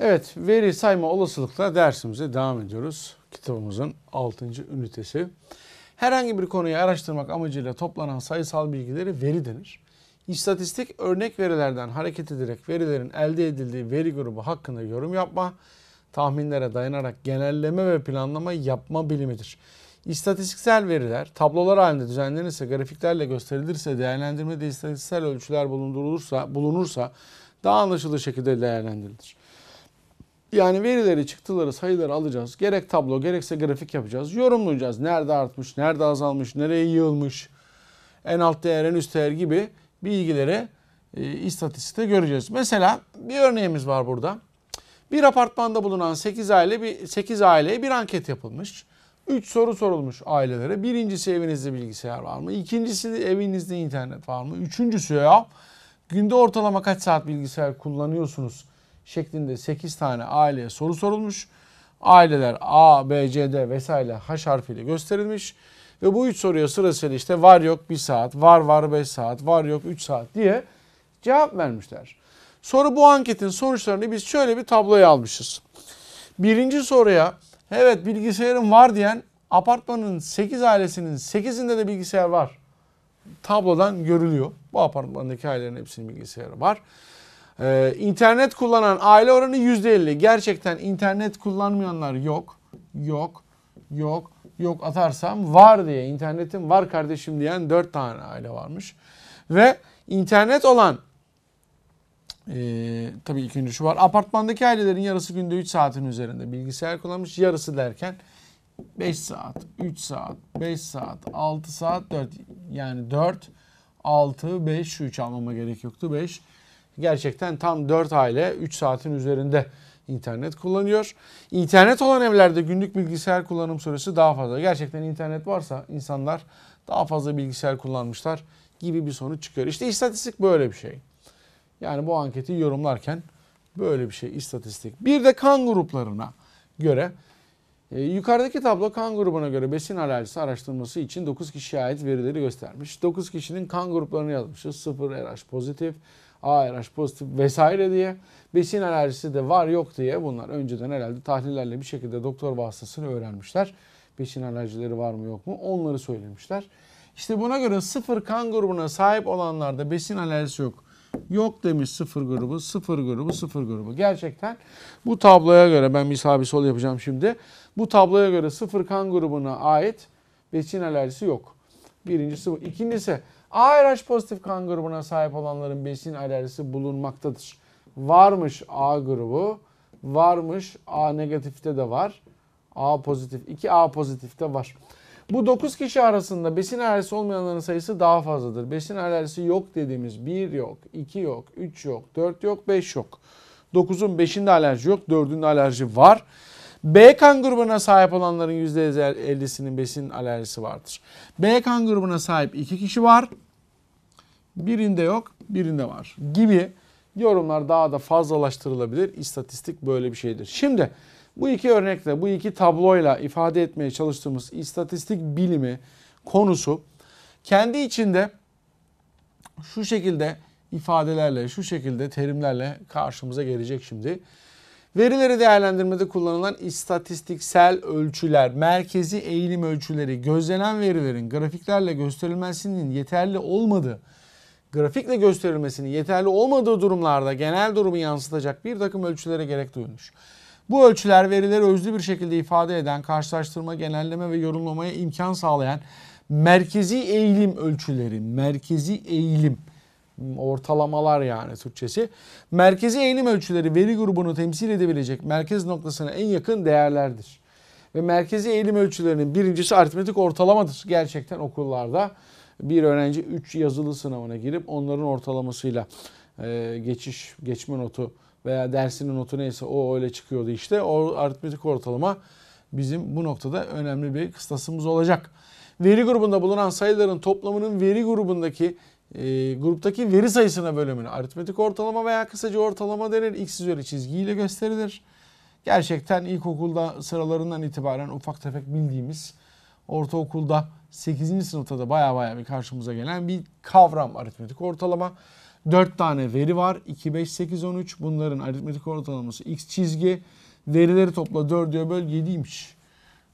Evet, veri sayma olasılıkla dersimize devam ediyoruz. Kitabımızın 6. ünitesi. Herhangi bir konuyu araştırmak amacıyla toplanan sayısal bilgileri veri denir. İstatistik örnek verilerden hareket ederek verilerin elde edildiği veri grubu hakkında yorum yapma, tahminlere dayanarak genelleme ve planlama yapma bilimidir. İstatistiksel veriler tablolar halinde düzenlenirse, grafiklerle gösterilirse, değerlendirmede istatistiksel ölçüler bulundurulursa, bulunursa daha anlaşılır şekilde değerlendirilir. Yani verileri, çıktıları, sayıları alacağız. Gerek tablo gerekse grafik yapacağız. Yorumlayacağız. Nerede artmış, nerede azalmış, nereye yığılmış, en alt değer, en üst değer gibi bilgileri e, istatistikte göreceğiz. Mesela bir örneğimiz var burada. Bir apartmanda bulunan 8 aile bir 8 aileye bir anket yapılmış. 3 soru sorulmuş ailelere. Birincisi evinizde bilgisayar var mı? İkincisi evinizde internet var mı? Üçüncüsü ya günde ortalama kaç saat bilgisayar kullanıyorsunuz? Şeklinde 8 tane aileye soru sorulmuş. Aileler A, B, C, D vesaire H harfiyle gösterilmiş. Ve bu üç soruya sırasıyla işte var yok 1 saat, var var 5 saat, var yok 3 saat diye cevap vermişler. Sonra bu anketin sonuçlarını biz şöyle bir tabloya almışız. Birinci soruya evet bilgisayarım var diyen apartmanın 8 ailesinin 8'inde de bilgisayar var. Tablodan görülüyor. Bu apartmandaki ailelerin hepsinin bilgisayarı var. Ee, internet kullanan aile oranı %50. Gerçekten internet kullanmayanlar yok. Yok. Yok. Yok atarsam var diye internetim var kardeşim diyen 4 tane aile varmış. Ve internet olan e, tabii ikinci şu var. Apartmandaki ailelerin yarısı günde 3 saatin üzerinde bilgisayar kullanmış. Yarısı derken 5 saat, 3 saat, 5 saat, 6 saat, 4 yani 4, 6, 5 şu 3 almama gerek yoktu 5 gerçekten tam 4 aile 3 saatin üzerinde internet kullanıyor. İnternet olan evlerde günlük bilgisayar kullanım süresi daha fazla. Gerçekten internet varsa insanlar daha fazla bilgisayar kullanmışlar gibi bir sonuç çıkıyor. İşte istatistik böyle bir şey. Yani bu anketi yorumlarken böyle bir şey istatistik. Bir de kan gruplarına göre e, yukarıdaki tablo kan grubuna göre besin alerjisi araştırması için 9 kişiye ait verileri göstermiş. 9 kişinin kan gruplarını yazmışız. 0 RH pozitif, ARH pozitif vesaire diye. Besin alerjisi de var yok diye bunlar önceden herhalde tahlillerle bir şekilde doktor vasıtasını öğrenmişler. Besin alerjileri var mı yok mu onları söylemişler. İşte buna göre sıfır kan grubuna sahip olanlarda besin alerjisi yok. Yok demiş sıfır grubu, sıfır grubu, sıfır grubu. Gerçekten bu tabloya göre ben bir sağ sol yapacağım şimdi. Bu tabloya göre sıfır kan grubuna ait besin alerjisi yok. Birincisi bu. İkincisi ARH pozitif kan grubuna sahip olanların besin alerjisi bulunmaktadır. Varmış A grubu, varmış A negatifte de var. A pozitif, 2 A pozitifte var. Bu 9 kişi arasında besin alerjisi olmayanların sayısı daha fazladır. Besin alerjisi yok dediğimiz 1 yok, 2 yok, 3 yok, 4 yok, 5 yok. 9'un 5'inde alerji yok, 4'ünde alerji var. B kan grubuna sahip olanların %50'sinin besin alerjisi vardır. B kan grubuna sahip 2 kişi var. Birinde yok, birinde var gibi yorumlar daha da fazlalaştırılabilir. İstatistik böyle bir şeydir. Şimdi bu iki örnekle, bu iki tabloyla ifade etmeye çalıştığımız istatistik bilimi konusu kendi içinde şu şekilde ifadelerle, şu şekilde terimlerle karşımıza gelecek şimdi. Verileri değerlendirmede kullanılan istatistiksel ölçüler, merkezi eğilim ölçüleri, gözlenen verilerin grafiklerle gösterilmesinin yeterli olmadığı, grafikle gösterilmesinin yeterli olmadığı durumlarda genel durumu yansıtacak bir takım ölçülere gerek duyulmuş. Bu ölçüler verileri özlü bir şekilde ifade eden, karşılaştırma, genelleme ve yorumlamaya imkan sağlayan merkezi eğilim ölçüleri, merkezi eğilim ortalamalar yani Türkçesi. Merkezi eğilim ölçüleri veri grubunu temsil edebilecek merkez noktasına en yakın değerlerdir. Ve merkezi eğilim ölçülerinin birincisi aritmetik ortalamadır. Gerçekten okullarda bir öğrenci 3 yazılı sınavına girip onların ortalamasıyla e, geçiş, geçme notu veya dersinin notu neyse o öyle çıkıyordu işte. O aritmetik ortalama bizim bu noktada önemli bir kıstasımız olacak. Veri grubunda bulunan sayıların toplamının veri grubundaki e, gruptaki veri sayısına bölümünü aritmetik ortalama veya kısaca ortalama denir. X üzeri çizgiyle gösterilir. Gerçekten ilkokulda sıralarından itibaren ufak tefek bildiğimiz ortaokulda 8. sınıfta da baya baya bir karşımıza gelen bir kavram aritmetik ortalama. 4 tane veri var. 2, 5, 8, 13. Bunların aritmetik ortalaması x çizgi. Verileri topla 4'e böl 7'ymiş.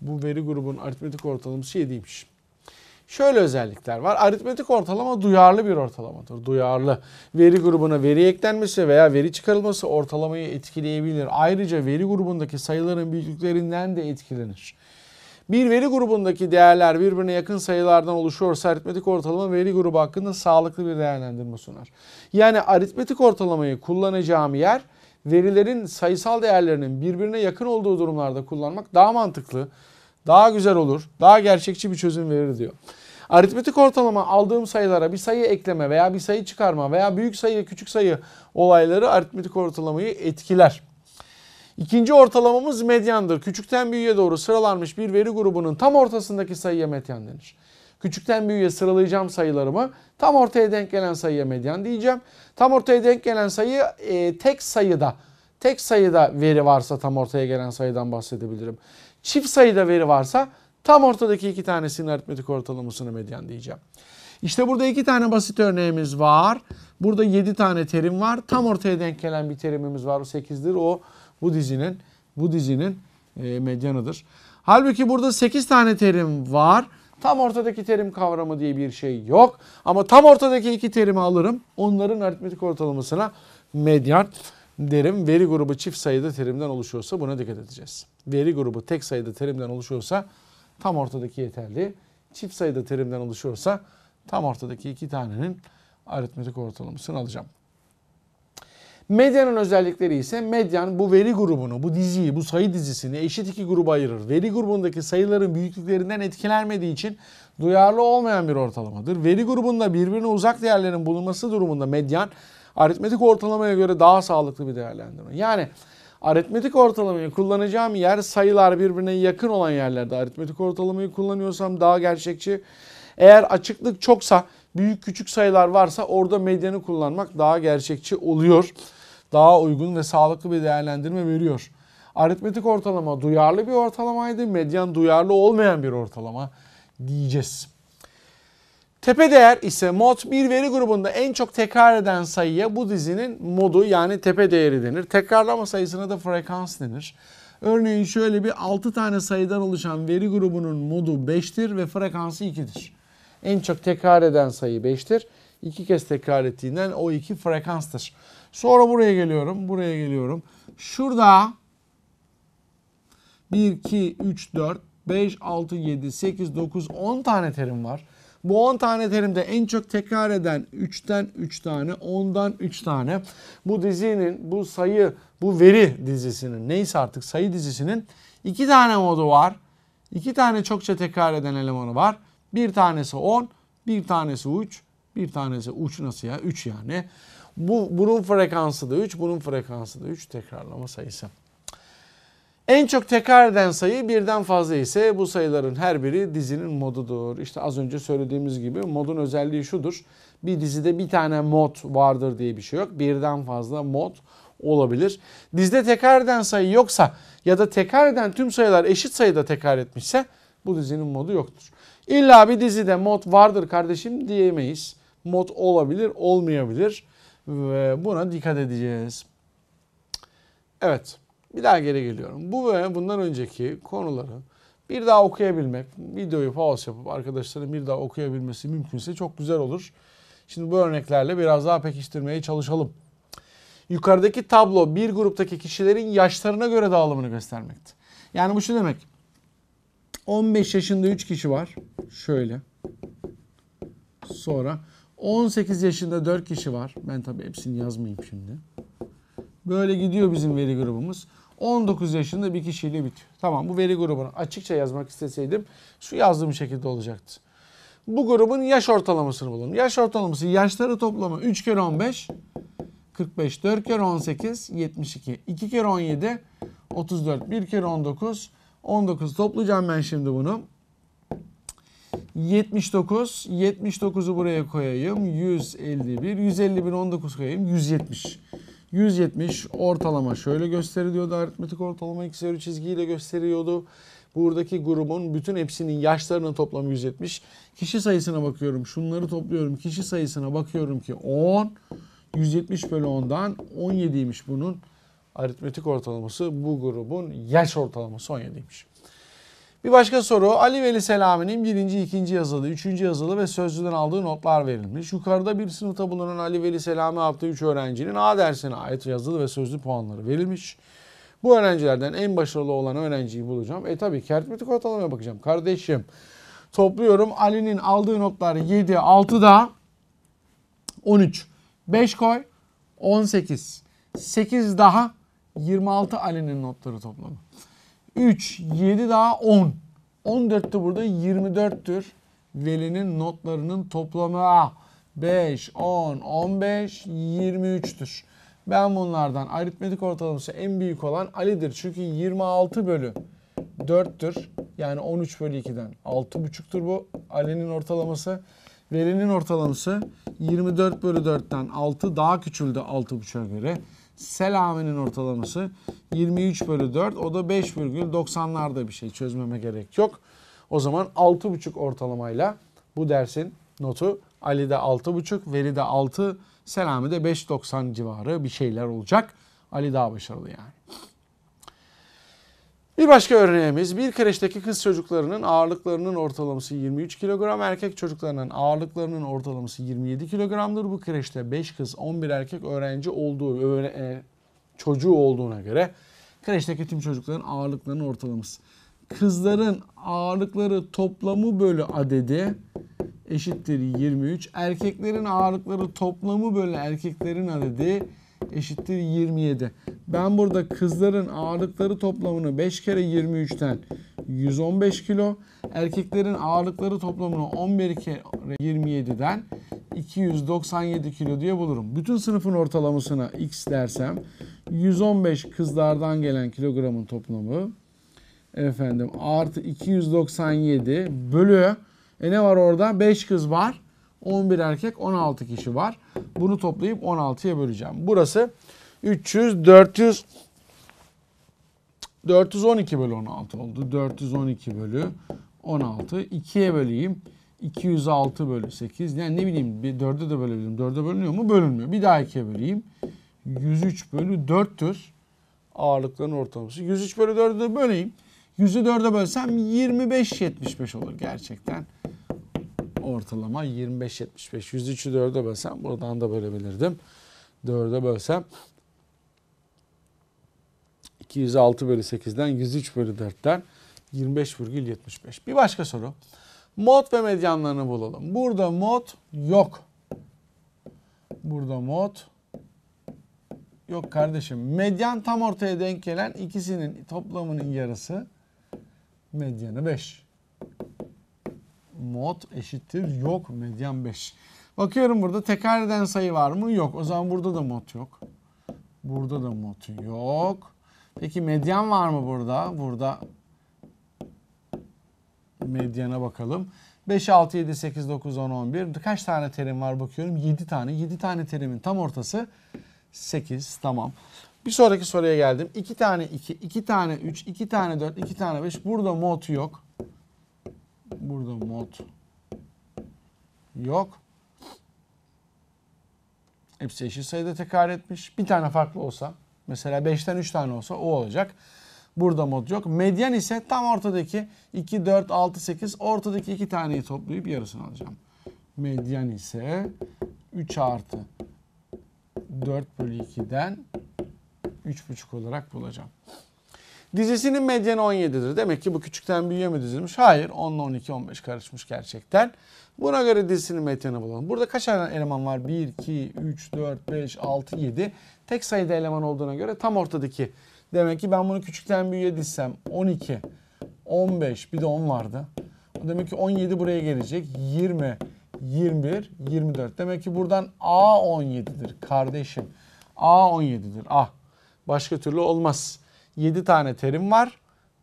Bu veri grubunun aritmetik ortalaması 7'ymiş. Şöyle özellikler var. Aritmetik ortalama duyarlı bir ortalamadır. Duyarlı. Veri grubuna veri eklenmesi veya veri çıkarılması ortalamayı etkileyebilir. Ayrıca veri grubundaki sayıların büyüklüklerinden de etkilenir. Bir veri grubundaki değerler birbirine yakın sayılardan oluşuyorsa aritmetik ortalama veri grubu hakkında sağlıklı bir değerlendirme sunar. Yani aritmetik ortalamayı kullanacağım yer verilerin sayısal değerlerinin birbirine yakın olduğu durumlarda kullanmak daha mantıklı, daha güzel olur, daha gerçekçi bir çözüm verir diyor. Aritmetik ortalama aldığım sayılara bir sayı ekleme veya bir sayı çıkarma veya büyük sayı küçük sayı olayları aritmetik ortalamayı etkiler. İkinci ortalamamız medyandır. Küçükten büyüğe doğru sıralanmış bir veri grubunun tam ortasındaki sayıya medyan denir. Küçükten büyüğe sıralayacağım sayılarımı tam ortaya denk gelen sayıya medyan diyeceğim. Tam ortaya denk gelen sayı e, tek sayıda, tek sayıda veri varsa tam ortaya gelen sayıdan bahsedebilirim. Çift sayıda veri varsa tam ortadaki iki tanesinin aritmetik ortalamasını medyan diyeceğim. İşte burada iki tane basit örneğimiz var. Burada 7 tane terim var. Tam ortaya denk gelen bir terimimiz var. O 8'dir. O bu dizinin bu dizinin e, medyanıdır. Halbuki burada 8 tane terim var. Tam ortadaki terim kavramı diye bir şey yok. Ama tam ortadaki iki terimi alırım. Onların aritmetik ortalamasına medyan derim. Veri grubu çift sayıda terimden oluşuyorsa buna dikkat edeceğiz. Veri grubu tek sayıda terimden oluşuyorsa tam ortadaki yeterli. Çift sayıda terimden oluşuyorsa tam ortadaki iki tanenin aritmetik ortalamasını alacağım. Medyanın özellikleri ise medyan bu veri grubunu, bu diziyi, bu sayı dizisini eşit iki gruba ayırır. Veri grubundaki sayıların büyüklüklerinden etkilenmediği için duyarlı olmayan bir ortalamadır. Veri grubunda birbirine uzak değerlerin bulunması durumunda medyan aritmetik ortalamaya göre daha sağlıklı bir değerlendirme. Yani aritmetik ortalamayı kullanacağım yer sayılar birbirine yakın olan yerlerde aritmetik ortalamayı kullanıyorsam daha gerçekçi. Eğer açıklık çoksa büyük küçük sayılar varsa orada medyanı kullanmak daha gerçekçi oluyor. Daha uygun ve sağlıklı bir değerlendirme veriyor. Aritmetik ortalama duyarlı bir ortalamaydı. Medyan duyarlı olmayan bir ortalama diyeceğiz. Tepe değer ise mod bir veri grubunda en çok tekrar eden sayıya bu dizinin modu yani tepe değeri denir. Tekrarlama sayısına da frekans denir. Örneğin şöyle bir 6 tane sayıdan oluşan veri grubunun modu 5'tir ve frekansı 2'dir. En çok tekrar eden sayı 5'tir. İki kez tekrar ettiğinden o iki frekanstır. Sonra buraya geliyorum. Buraya geliyorum. Şurada 1, 2, 3, 4, 5, 6, 7, 8, 9, 10 tane terim var. Bu 10 tane terimde en çok tekrar eden 3'ten 3 tane, 10'dan 3 tane. Bu dizinin, bu sayı, bu veri dizisinin neyse artık sayı dizisinin 2 tane modu var. 2 tane çokça tekrar eden elemanı var. Bir tanesi 10, bir tanesi uç, bir tanesi uç nasıl ya? 3 yani. Bu, bunun frekansı da 3, bunun frekansı da 3 tekrarlama sayısı. En çok tekrar eden sayı birden fazla ise bu sayıların her biri dizinin modudur. İşte az önce söylediğimiz gibi modun özelliği şudur. Bir dizide bir tane mod vardır diye bir şey yok. Birden fazla mod olabilir. Dizide tekrar eden sayı yoksa ya da tekrar eden tüm sayılar eşit sayıda tekrar etmişse bu dizinin modu yoktur. İlla bir dizide mod vardır kardeşim diyemeyiz. Mod olabilir, olmayabilir ve buna dikkat edeceğiz. Evet, bir daha geri geliyorum. Bu ve bundan önceki konuları bir daha okuyabilmek, videoyu pause yapıp arkadaşların bir daha okuyabilmesi mümkünse çok güzel olur. Şimdi bu örneklerle biraz daha pekiştirmeye çalışalım. Yukarıdaki tablo bir gruptaki kişilerin yaşlarına göre dağılımını göstermekte. Yani bu şu demek. 15 yaşında 3 kişi var. Şöyle. Sonra 18 yaşında 4 kişi var. Ben tabii hepsini yazmayayım şimdi. Böyle gidiyor bizim veri grubumuz. 19 yaşında bir kişiyle bitiyor. Tamam bu veri grubunu açıkça yazmak isteseydim şu yazdığım şekilde olacaktı. Bu grubun yaş ortalamasını bulun. Yaş ortalaması yaşları toplamı 3 kere 15 45 4 kere 18 72 2 kere 17 34 1 kere 19 19 toplayacağım ben şimdi bunu. 79. 79'u buraya koyayım. 151. 151 19 koyayım. 170. 170 ortalama şöyle gösteriliyordu. Aritmetik ortalama x üzeri çizgiyle gösteriyordu. Buradaki grubun bütün hepsinin yaşlarının toplamı 170. Kişi sayısına bakıyorum. Şunları topluyorum. Kişi sayısına bakıyorum ki 10, 170 bölü 10'dan 17'ymiş bunun aritmetik ortalaması. Bu grubun yaş ortalaması 17'ymiş. Bir başka soru Ali Veli Selami'nin birinci, ikinci yazılı, üçüncü yazılı ve sözlüden aldığı notlar verilmiş. Yukarıda bir sınıfta bulunan Ali Veli Selami adlı 3 öğrencinin A dersine ait yazılı ve sözlü puanları verilmiş. Bu öğrencilerden en başarılı olan öğrenciyi bulacağım. E tabii ki aritmetik ortalamaya bakacağım. Kardeşim topluyorum. Ali'nin aldığı notlar 7, 6 da 13. 5 koy 18. 8 daha 26 Ali'nin notları toplamı. 3, 7 daha 10. 14'tü burada 24'tür. Veli'nin notlarının toplamı 5, 10, 15, 23'tür. Ben bunlardan aritmetik ortalaması en büyük olan Ali'dir. Çünkü 26 bölü 4'tür. Yani 13 bölü 2'den 6,5'tur bu Ali'nin ortalaması. Veli'nin ortalaması 24 bölü 4'ten 6 daha küçüldü 6,5'a göre. Selami'nin ortalaması 23 bölü 4 o da 5,90'larda bir şey çözmeme gerek yok. O zaman 6,5 ortalamayla bu dersin notu Ali'de 6,5, Veli'de 6, Selami'de 5,90 civarı bir şeyler olacak. Ali daha başarılı yani. Bir başka örneğimiz bir kreşteki kız çocuklarının ağırlıklarının ortalaması 23 kilogram, erkek çocuklarının ağırlıklarının ortalaması 27 kilogramdır. Bu kreşte 5 kız 11 erkek öğrenci olduğu öğre, e, çocuğu olduğuna göre kreşteki tüm çocukların ağırlıklarının ortalaması. Kızların ağırlıkları toplamı bölü adedi eşittir 23. Erkeklerin ağırlıkları toplamı bölü erkeklerin adedi eşittir 27. Ben burada kızların ağırlıkları toplamını 5 kere 23'ten 115 kilo, erkeklerin ağırlıkları toplamını 11 kere 27'den 297 kilo diye bulurum. Bütün sınıfın ortalamasına x dersem 115 kızlardan gelen kilogramın toplamı efendim artı 297 bölü e ne var orada? 5 kız var. 11 erkek 16 kişi var. Bunu toplayıp 16'ya böleceğim. Burası 300 400 412 bölü 16 oldu. 412 bölü 16. 2'ye böleyim. 206 bölü 8. Yani ne bileyim bir 4'e de bölebilirim. 4'e bölünüyor mu? Bölünmüyor. Bir daha 2'ye böleyim. 103 bölü 4'tür. Ağırlıkların ortalaması. 103 bölü 4'e de böleyim. 100'ü 4'e bölsem 25-75 olur gerçekten. Ortalama 25-75. 103'ü 4'e bölsem buradan da bölebilirdim. 4'e bölsem 206 bölü 8'den 103 bölü 4'ten 25,75. Bir başka soru. Mod ve medyanlarını bulalım. Burada mod yok. Burada mod yok kardeşim. Medyan tam ortaya denk gelen ikisinin toplamının yarısı medyanı 5. Mod eşittir yok medyan 5. Bakıyorum burada tekrar eden sayı var mı? Yok. O zaman burada da mod yok. Burada da mod yok. Peki medyan var mı burada? Burada medyana bakalım. 5, 6, 7, 8, 9, 10, 11. Kaç tane terim var bakıyorum? 7 tane. 7 tane terimin tam ortası 8. Tamam. Bir sonraki soruya geldim. 2 tane 2, 2 tane 3, 2 tane 4, 2 tane 5. Burada mod yok. Burada mod yok. Hepsi eşit sayıda tekrar etmiş. Bir tane farklı olsa mesela 5'ten 3 tane olsa o olacak. Burada mod yok. Medyan ise tam ortadaki 2, 4, 6, 8 ortadaki iki taneyi toplayıp yarısını alacağım. Medyan ise 3 artı 4 bölü 2'den 3,5 olarak bulacağım. Dizisinin medyanı 17'dir. Demek ki bu küçükten büyüğe mi dizilmiş? Hayır. 10 ile 12, 15 karışmış gerçekten. Buna göre dizisinin medyanı bulalım. Burada kaç tane eleman var? 1, 2, 3, 4, 5, 6, 7. Tek sayıda eleman olduğuna göre tam ortadaki. Demek ki ben bunu küçükten büyüğe dizsem 12, 15 bir de 10 vardı. Demek ki 17 buraya gelecek. 20, 21, 24. Demek ki buradan A 17'dir kardeşim. A 17'dir. Ah. Başka türlü olmaz. 7 tane terim var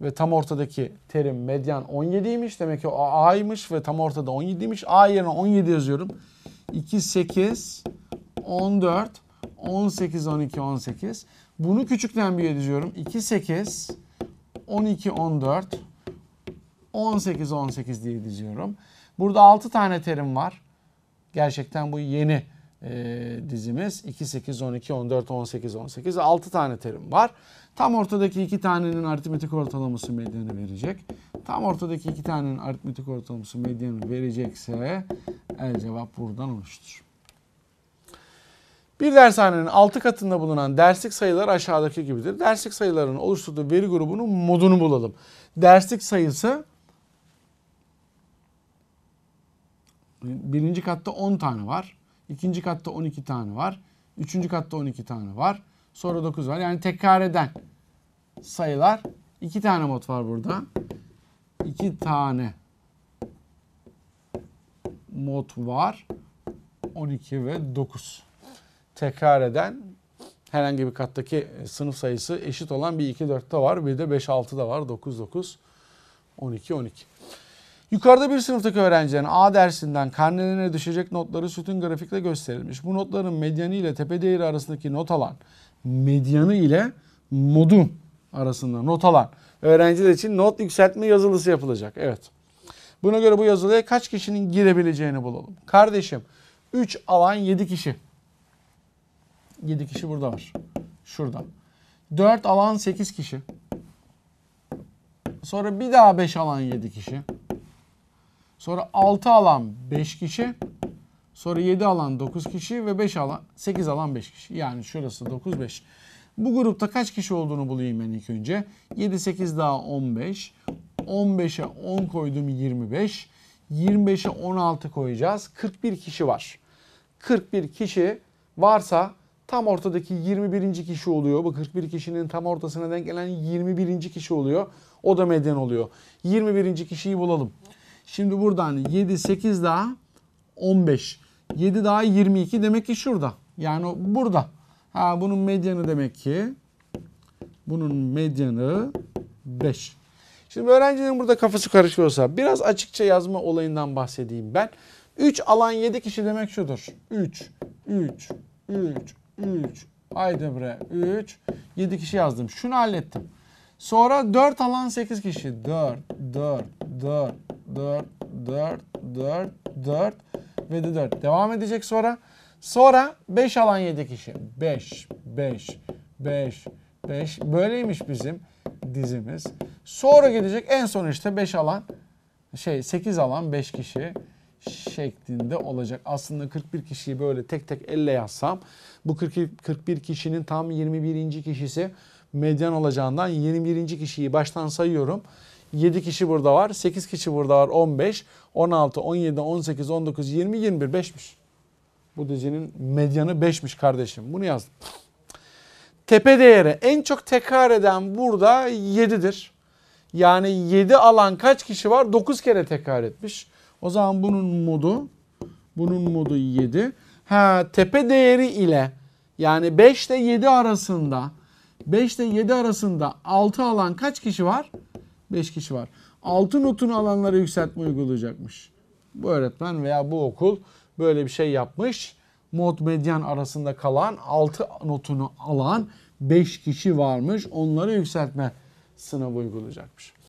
ve tam ortadaki terim medyan 17'ymiş. Demek ki o A'ymış ve tam ortada 17'ymiş. A yerine 17 yazıyorum. 2, 8, 14, 18, 12, 18. Bunu küçükten büyüğe diziyorum. 2, 8, 12, 14, 18, 18 diye diziyorum. Burada 6 tane terim var. Gerçekten bu yeni e, dizimiz. 2, 8, 12, 14, 18, 18. 6 tane terim var. Tam ortadaki iki tanenin aritmetik ortalaması medyanı verecek. Tam ortadaki iki tanenin aritmetik ortalaması medyanı verecekse el cevap buradan oluştur. Bir dershanenin 6 katında bulunan derslik sayılar aşağıdaki gibidir. Derslik sayıların oluşturduğu veri grubunun modunu bulalım. Derslik sayısı birinci katta 10 tane var. İkinci katta 12 tane var. Üçüncü katta 12 tane var. Sonra 9 var. Yani tekrar eden sayılar. iki tane mod var burada. İki tane mod var. 12 ve 9. Tekrar eden herhangi bir kattaki sınıf sayısı eşit olan bir 2 4'te var. Bir de 5 6'da var. 9 9 12 12. Yukarıda bir sınıftaki öğrencilerin A dersinden karnelerine düşecek notları sütun grafikle gösterilmiş. Bu notların medyanı ile tepe değeri arasındaki not alan, medyanı ile modu arasında not alan öğrenciler için not yükseltme yazılısı yapılacak. Evet. Buna göre bu yazılıya kaç kişinin girebileceğini bulalım. Kardeşim 3 alan 7 kişi. 7 kişi burada var. Şurada. 4 alan 8 kişi. Sonra bir daha 5 alan 7 kişi. Sonra 6 alan 5 kişi. Sonra 7 alan 9 kişi ve 5 alan 8 alan 5 kişi. Yani şurası 9 5. Bu grupta kaç kişi olduğunu bulayım ben ilk önce. 7 8 daha 15. 15'e 10 koydum 25. 25'e 16 koyacağız. 41 kişi var. 41 kişi varsa tam ortadaki 21. kişi oluyor. Bu 41 kişinin tam ortasına denk gelen 21. kişi oluyor. O da medyan oluyor. 21. kişiyi bulalım. Şimdi buradan 7, 8 daha 15. 7 daha 22 demek ki şurada. Yani burada. Ha bunun medyanı demek ki bunun medyanı 5. Şimdi öğrencilerin burada kafası karışıyorsa biraz açıkça yazma olayından bahsedeyim ben. 3 alan 7 kişi demek şudur. 3, 3, 3, 3. Haydi bre 3. 7 kişi yazdım. Şunu hallettim. Sonra 4 alan 8 kişi. 4, 4, 4, 4, 4, 4, 4 ve de 4. Devam edecek sonra. Sonra 5 alan 7 kişi. 5, 5, 5, 5. Böyleymiş bizim dizimiz. Sonra gidecek en son işte 5 alan şey 8 alan 5 kişi şeklinde olacak. Aslında 41 kişiyi böyle tek tek elle yazsam bu 42, 41 kişinin tam 21. kişisi medyan olacağından 21. kişiyi baştan sayıyorum. 7 kişi burada var, 8 kişi burada var, 15, 16, 17, 18, 19, 20, 21, 5'miş. Bu dizinin medyanı 5'miş kardeşim. Bunu yazdım. Tepe değeri en çok tekrar eden burada 7'dir. Yani 7 alan kaç kişi var? 9 kere tekrar etmiş. O zaman bunun modu bunun modu 7. Ha tepe değeri ile yani 5 ile 7 arasında 5 ile 7 arasında 6 alan kaç kişi var? 5 kişi var. 6 notunu alanlara yükseltme uygulayacakmış. Bu öğretmen veya bu okul böyle bir şey yapmış. Mod medyan arasında kalan 6 notunu alan 5 kişi varmış. Onları yükseltme sınavı uygulayacakmış.